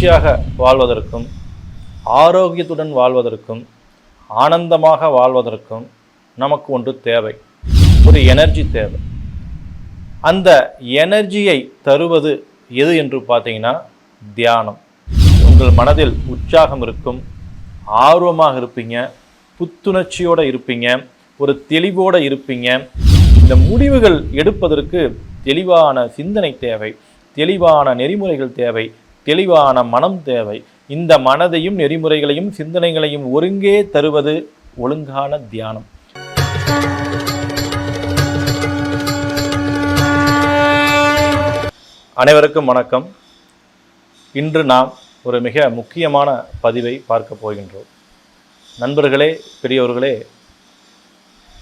மகிழ்ச்சியாக வாழ்வதற்கும் ஆரோக்கியத்துடன் வாழ்வதற்கும் ஆனந்தமாக வாழ்வதற்கும் நமக்கு ஒன்று தேவை. ஒரு எனர்ஜி தேவை. அந்த எனர்ஜியை தருவது எது என்று பார்த்தீங்கன்னா தியானம். உங்கள் மனதில் உற்சாகம் இருக்கும் ஆர்வமாக இருப்பீங்க புத்துணர்ச்சியோடு இருப்பீங்க ஒரு தெளிவோடு இருப்பீங்க. இந்த முடிவுகள் எடுப்பதற்கு தெளிவான சிந்தனை தேவை தெளிவான நெறிமுறைகள் தேவை தெளிவான மனம் தேவை. இந்த மனதையும் நெறிமுறைகளையும் சிந்தனைகளையும் ஒருங்கே தருவது ஒழுங்கான தியானம். அனைவருக்கும் வணக்கம். இன்று நாம் ஒரு மிக முக்கியமான பதிவை பார்க்க போகின்றோம். நண்பர்களே பெரியவர்களே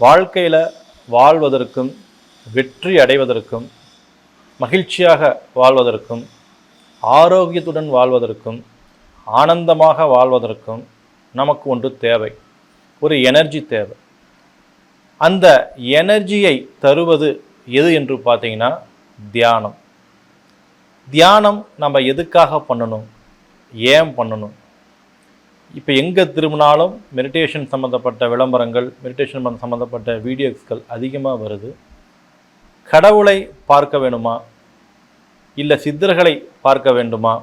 வாழ்க்கையில் வாழ்வதற்கும் வெற்றி அடைவதற்கும் மகிழ்ச்சியாக வாழ்வதற்கும் ஆரோக்கியத்துடன் வாழ்வதற்கும் ஆனந்தமாக வாழ்வதற்கும் நமக்கு ஒன்று தேவை. ஒரு எனர்ஜி தேவை. அந்த எனர்ஜியை தருவது எது என்று பார்த்தீங்கன்னா தியானம். தியானம் நம்ம எதுக்காக பண்ணணும்? ஏன் பண்ணணும்? இப்போ எங்கே திரும்பினாலும் மெடிடேஷன் சம்மந்தப்பட்ட விளம்பரங்கள் மெடிடேஷன் சம்மந்தப்பட்ட வீடியோஸ்கள் அதிகமாக வருது. கடவுளை பார்க்க வேணுமா? இல்லை சித்தர்களை பார்க்க வேண்டுமா?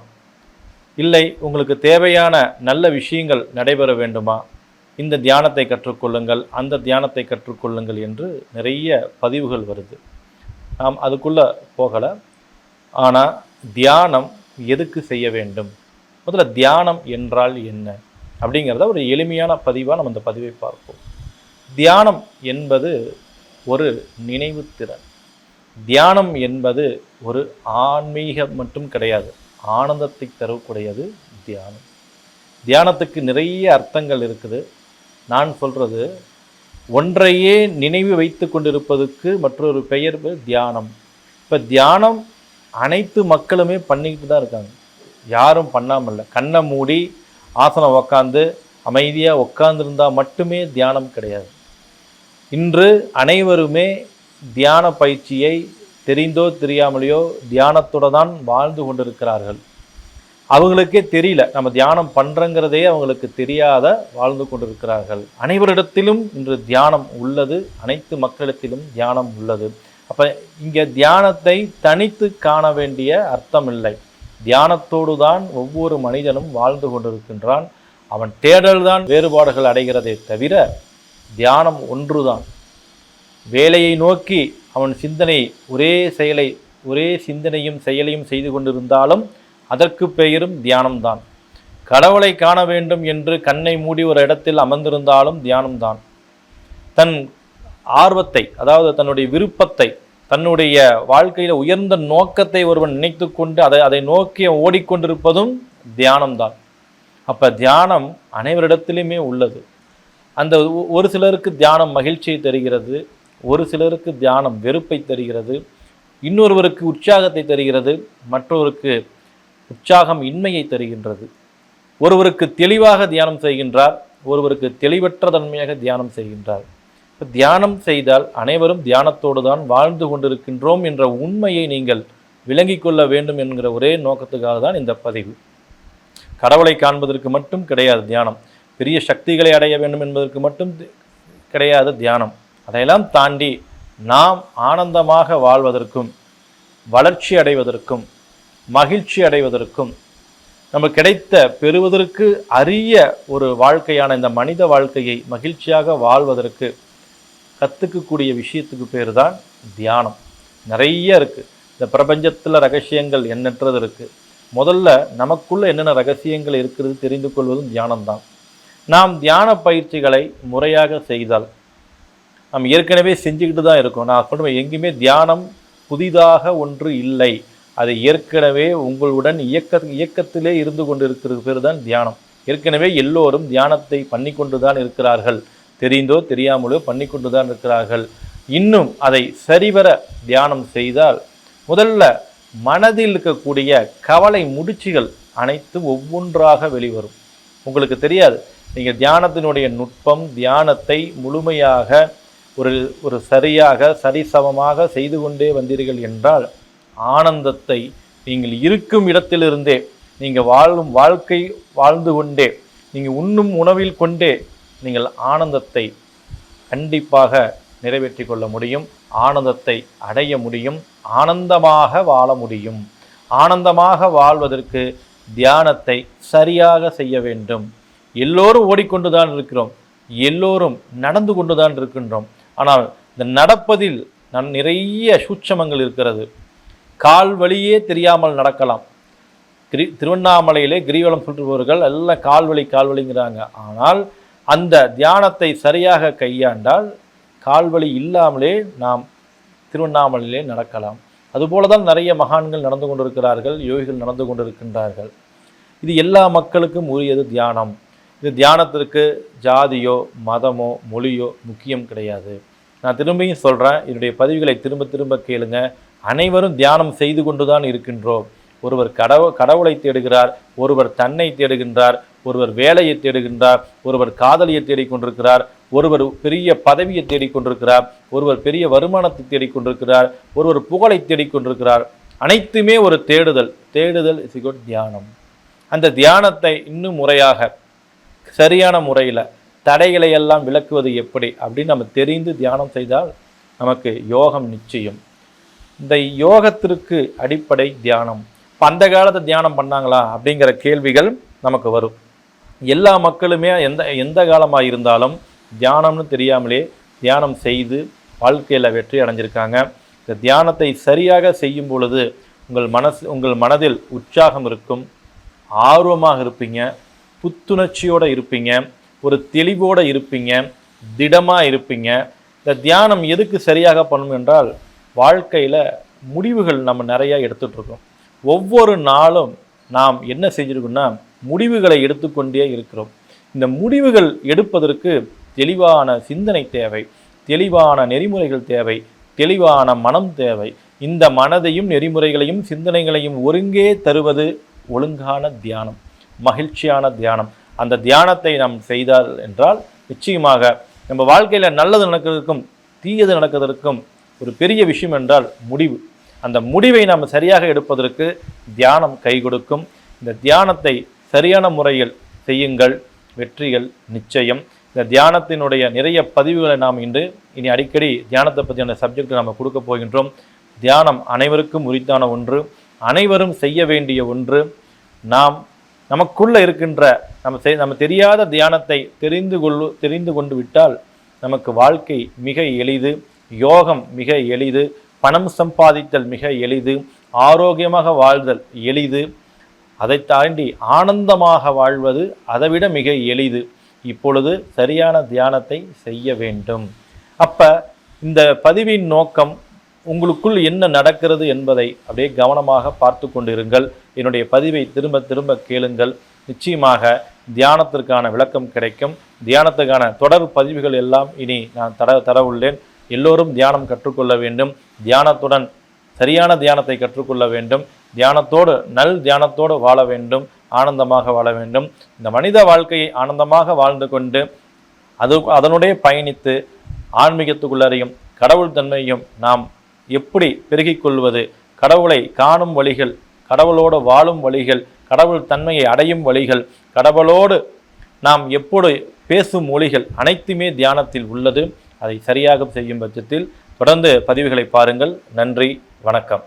இல்லை உங்களுக்கு தேவையான நல்ல விஷயங்கள் நடைபெற வேண்டுமா? இந்த தியானத்தை கற்றுக்கொள்ளுங்கள் அந்த தியானத்தை கற்றுக்கொள்ளுங்கள் என்று நிறைய பதிவுகள் வருது. நாம் அதுக்குள்ளே போகலை. ஆனால் தியானம் எதுக்கு செய்ய வேண்டும்? முதல்ல தியானம் என்றால் என்ன? அப்படிங்கிறத ஒரு எளிமையான பதிவாக நம்ம இந்த பதிவை பார்ப்போம். தியானம் என்பது ஒரு நினைவு திறன் தியானம் என்பது ஒரு ஆன்மீகம் மட்டும் கிடையாது. ஆனந்தத்தை தரக்கூடியது தியானம். தியானத்துக்கு நிறைய அர்த்தங்கள் இருக்குது. நான் சொல்கிறது ஒன்றையே நினைவு வைத்து கொண்டிருப்பதுக்கு மற்றொரு பெயர் தியானம். இப்போ தியானம் அனைத்து மக்களுமே பண்ணிக்கிட்டு தான் இருக்காங்க. யாரும் பண்ணாமல் இல்லை கண்ணை மூடி ஆசனம் உக்காந்து அமைதியாக உட்காந்துருந்தா மட்டுமே தியானம் கிடையாது. இன்று அனைவருமே தியான பயிற்சியை தெரிந்தோ தெரியாமலையோ தியானத்தோடு தான் வாழ்ந்து கொண்டிருக்கிறார்கள். அவங்களுக்கே தெரியல நம்ம தியானம் பண்ணுறங்கிறதே அவங்களுக்கு தெரியாத வாழ்ந்து கொண்டிருக்கிறார்கள். அனைவரிடத்திலும் இன்று தியானம் உள்ளது அனைத்து மக்களிடத்திலும் தியானம் உள்ளது. அப்போ இங்கே தியானத்தை தனித்து காண வேண்டிய அர்த்தம் இல்லை தியானத்தோடு தான் ஒவ்வொரு மனிதனும் வாழ்ந்து கொண்டிருக்கின்றான். அவன் தேடல்தான் வேறுபாடுகள் அடைகிறதே தவிர தியானம் ஒன்றுதான். வேலையை நோக்கி அவன் சிந்தனை ஒரே செயலை ஒரே சிந்தனையும் செயலையும் செய்து கொண்டிருந்தாலும் அதற்கு பெயரும் தியானம்தான். கடவுளை காண வேண்டும் என்று கண்ணை மூடி ஒரு இடத்தில் அமர்ந்திருந்தாலும் தியானம்தான். தன் ஆர்வத்தை அதாவது தன்னுடைய விருப்பத்தை தன்னுடைய வாழ்க்கையில் உயர்ந்த நோக்கத்தை ஒருவன் நினைத்து கொண்டு அதை அதை நோக்கி ஓடிக்கொண்டிருப்பதும் தியானம்தான். அப்போ தியானம் அனைவரிடத்திலுமே உள்ளது. அந்த ஒரு சிலருக்கு தியானம் மகிழ்ச்சியை தருகிறது ஒரு சிலருக்கு தியானம் வெறுப்பை தருகிறது இன்னொருவருக்கு உற்சாகத்தை தருகிறது மற்றொருக்கு உற்சாகம் இன்மையை தருகின்றது. ஒருவருக்கு தெளிவாக தியானம் செய்கின்றார் ஒருவருக்கு தெளிவற்ற தன்மையாக தியானம் செய்கின்றார். இப்போ தியானம் செய்தால் அனைவரும் தியானத்தோடு தான் வாழ்ந்து கொண்டிருக்கின்றோம் என்ற உண்மையை நீங்கள் விளங்கிக் கொள்ள வேண்டும் என்கிற ஒரே நோக்கத்துக்காக தான் இந்த பதிவு. கடவுளை காண்பதற்கு மட்டும் கிடையாது தியானம். பெரிய சக்திகளை அடைய வேண்டும் என்பதற்கு மட்டும் கிடையாது தியானம். அதையெல்லாம் தாண்டி நாம் ஆனந்தமாக வாழ்வதற்கும் வளர்ச்சி அடைவதற்கும் மகிழ்ச்சி அடைவதற்கும் நமக்கு கிடைத்த பெறுவதற்கு அரிய ஒரு வாழ்க்கையான இந்த மனித வாழ்க்கையை மகிழ்ச்சியாக வாழ்வதற்கு கற்றுக்கக்கூடிய விஷயத்துக்கு பேர் தான் தியானம். நிறைய இருக்குது இந்த பிரபஞ்சத்தில் ரகசியங்கள் எண்ணற்றது இருக்குது முதல்ல நமக்குள்ள என்னென்ன ரகசியங்கள் இருக்கிறது தெரிந்து கொள்வதும் தியானம்தான். நாம் தியான பயிற்சிகளை முறையாக செய்தால் நம்ம ஏற்கனவே செஞ்சுக்கிட்டு தான் இருக்கோம். நான் சொல்லுவேன் எங்கேயுமே தியானம் புதிதாக ஒன்று இல்லை. அது ஏற்கனவே உங்களுடன் இயக்க இயக்கத்திலே இருந்து கொண்டிருக்கிறது பேர் தான் தியானம். ஏற்கனவே எல்லோரும் தியானத்தை பண்ணி கொண்டு தான் இருக்கிறார்கள். தெரிந்தோ தெரியாமலோ பண்ணி கொண்டு தான் இருக்கிறார்கள். இன்னும் அதை சரிவர தியானம் செய்தால் முதல்ல மனதில் இருக்கக்கூடிய கவலை முடிச்சுகள் அனைத்தும் ஒவ்வொன்றாக வெளிவரும். உங்களுக்கு தெரியாது. நீங்கள் தியானத்தினுடைய நுட்பம் தியானத்தை முழுமையாக ஒரு ஒரு சரியாக சரிசமமாக செய்து கொண்டே வந்தீர்கள் என்றால் ஆனந்தத்தை நீங்கள் இருக்கும் இடத்திலிருந்தே நீங்கள் வாழும் வாழ்க்கை வாழ்ந்து கொண்டே நீங்கள் உண்ணும் உணவில் கொண்டே நீங்கள் ஆனந்தத்தை கண்டிப்பாக நிறைவேற்றி கொள்ள முடியும் ஆனந்தத்தை அடைய முடியும் ஆனந்தமாக வாழ முடியும். ஆனந்தமாக வாழ்வதற்கு தியானத்தை சரியாக செய்ய வேண்டும். எல்லோரும் ஓடிக்கொண்டு தான் இருக்கிறோம். எல்லோரும் நடந்து கொண்டு தான் இருக்கின்றோம். ஆனால் இந்த நடப்பதில் நான் நிறைய சூட்சமங்கள் இருக்கிறது. கால் வழியே தெரியாமல் நடக்கலாம். கிரி திருவண்ணாமலையிலே கிரிவலம் சுற்றுபவர்கள் எல்லாம் கால்வழி கால்வழிங்கிறாங்க ஆனால் அந்த தியானத்தை சரியாக கையாண்டால் கால்வழி இல்லாமலே நாம் திருவண்ணாமலையிலே நடக்கலாம். அதுபோல தான் நிறைய மகான்கள் நடந்து கொண்டிருக்கிறார்கள் யோகிகள் நடந்து கொண்டிருக்கின்றார்கள். இது எல்லா மக்களுக்கும் உரியது தியானம். இது தியானத்திற்கு ஜாதியோ மதமோ மொழியோ முக்கியம் கிடையாது. நான் திரும்பியும் சொல்கிறேன் என்னுடைய பதிவுகளை திரும்ப திரும்ப கேளுங்க. அனைவரும் தியானம் செய்து கொண்டு தான் இருக்கின்றோம். ஒருவர் கடவு கடவுளை தேடுகிறார் ஒருவர் தன்னை தேடுகின்றார் ஒருவர் வேலையை தேடுகின்றார் ஒருவர் காதலியை தேடிக்கொண்டிருக்கிறார் ஒருவர் பெரிய பதவியை தேடிக்கொண்டிருக்கிறார் ஒருவர் பெரிய வருமானத்தை தேடிக்கொண்டிருக்கிறார் ஒருவர் புகழை தேடிக்கொண்டிருக்கிறார். அனைத்துமே ஒரு தேடுதல். தேடுதல் இஸ் தியானம். அந்த தியானத்தை இன்னும் முறையாக சரியான முறையில் தடைகளை எல்லாம் விளக்குவது எப்படி அப்படின்னு நம்ம தெரிந்து தியானம் செய்தால் நமக்கு யோகம் நிச்சயம். இந்த யோகத்திற்கு அடிப்படை தியானம். அந்த காலத்தை தியானம் பண்ணாங்களா அப்படிங்கிற கேள்விகள் நமக்கு வரும். எல்லா மக்களுமே எந்த எந்த காலமாக இருந்தாலும் தியானம்னு தெரியாமலே தியானம் செய்து வாழ்க்கையில் வெற்றி அடைஞ்சிருக்காங்க. இந்த தியானத்தை சரியாக செய்யும் பொழுது உங்கள் மனசு உங்கள் மனதில் உற்சாகம் இருக்கும். ஆர்வமாக இருப்பீங்க. புத்துணர்ச்சியோடு இருப்பீங்க ஒரு தெளிவோடு இருப்பீங்க திடமாக இருப்பீங்க. இந்த தியானம் எதுக்கு சரியாக பண்ணும் என்றால் வாழ்க்கையில் முடிவுகள் நம்ம நிறையா எடுத்துகிட்ருக்கோம் ஒவ்வொரு நாளும் நாம் என்ன செஞ்சுருக்கோம்னா முடிவுகளை எடுத்துக்கொண்டே இருக்கிறோம். இந்த முடிவுகள் எடுப்பதற்கு தெளிவான சிந்தனை தேவை தெளிவான நெறிமுறைகள் தேவை தெளிவான மனம் தேவை. இந்த மனதையும் நெறிமுறைகளையும் சிந்தனைகளையும் ஒருங்கே தருவது ஒழுங்கான தியானம். மகிழ்ச்சியான தியானம். அந்த தியானத்தை நாம் செய்தால் என்றால் நிச்சயமாக நம்ம வாழ்க்கையில் நல்லது நடக்கிறதுக்கும் தீயது நடக்கிறதுக்கும் ஒரு பெரிய விஷயம் என்றால் முடிவு. அந்த முடிவை நாம் சரியாக எடுப்பதற்கு தியானம் கை கொடுக்கும். இந்த தியானத்தை சரியான முறையில் செய்யுங்கள். வெற்றிகள் நிச்சயம். இந்த தியானத்தினுடைய நிறைய பதிவுகளை நாம் இன்று இனி அடிக்கடி தியானத்தை பற்றியான சப்ஜெக்ட் நாம் கொடுக்க போகின்றோம். தியானம் அனைவருக்கும் உரித்தான ஒன்று. அனைவரும் செய்ய வேண்டிய ஒன்று. நாம் நமக்குள்ள இருக்கின்ற நம்ம செய் நம்ம தெரியாத தியானத்தை தெரிந்து கொள்ளு தெரிந்து கொண்டு விட்டால் நமக்கு வாழ்க்கை மிக எளிது யோகம் மிக எளிது பணம் சம்பாதித்தல் மிக எளிது ஆரோக்கியமாக வாழ்தல் எளிது. அதை தாண்டி ஆனந்தமாக வாழ்வது அதைவிட மிக எளிது. இப்பொழுது சரியான தியானத்தை செய்ய வேண்டும். அப்போ இந்த பதிவின் நோக்கம் உங்களுக்குள் என்ன நடக்கிறது என்பதை அப்படியே கவனமாக பார்த்து கொண்டிருங்கள். என்னுடைய பதிவை திரும்ப திரும்ப கேளுங்கள். நிச்சயமாக தியானத்திற்கான விளக்கம் கிடைக்கும். தியானத்துக்கான தொடர் பதிவுகள் எல்லாம் இனி நான் தர தரவுள்ளேன். எல்லோரும் தியானம் கற்றுக்கொள்ள வேண்டும். தியானத்துடன் சரியான தியானத்தை கற்றுக்கொள்ள வேண்டும். தியானத்தோடு நல் தியானத்தோடு வாழ வேண்டும். ஆனந்தமாக வாழ வேண்டும். இந்த மனித வாழ்க்கையை ஆனந்தமாக வாழ்ந்து கொண்டு அது அதனுடைய பயணித்து ஆன்மீகத்துக்குள்ளறையும் கடவுள் தன்மையும் நாம் எப்படி பெருகிக் கொள்வது கடவுளை காணும் வழிகள் கடவுளோடு வாழும் வழிகள் கடவுள் தன்மையை அடையும் வழிகள் கடவுளோடு நாம் எப்போது பேசும் மொழிகள் அனைத்துமே தியானத்தில் உள்ளது. அதை சரியாக செய்யும் பட்சத்தில் தொடர்ந்து பதிவுகளை பாருங்கள். நன்றி வணக்கம்.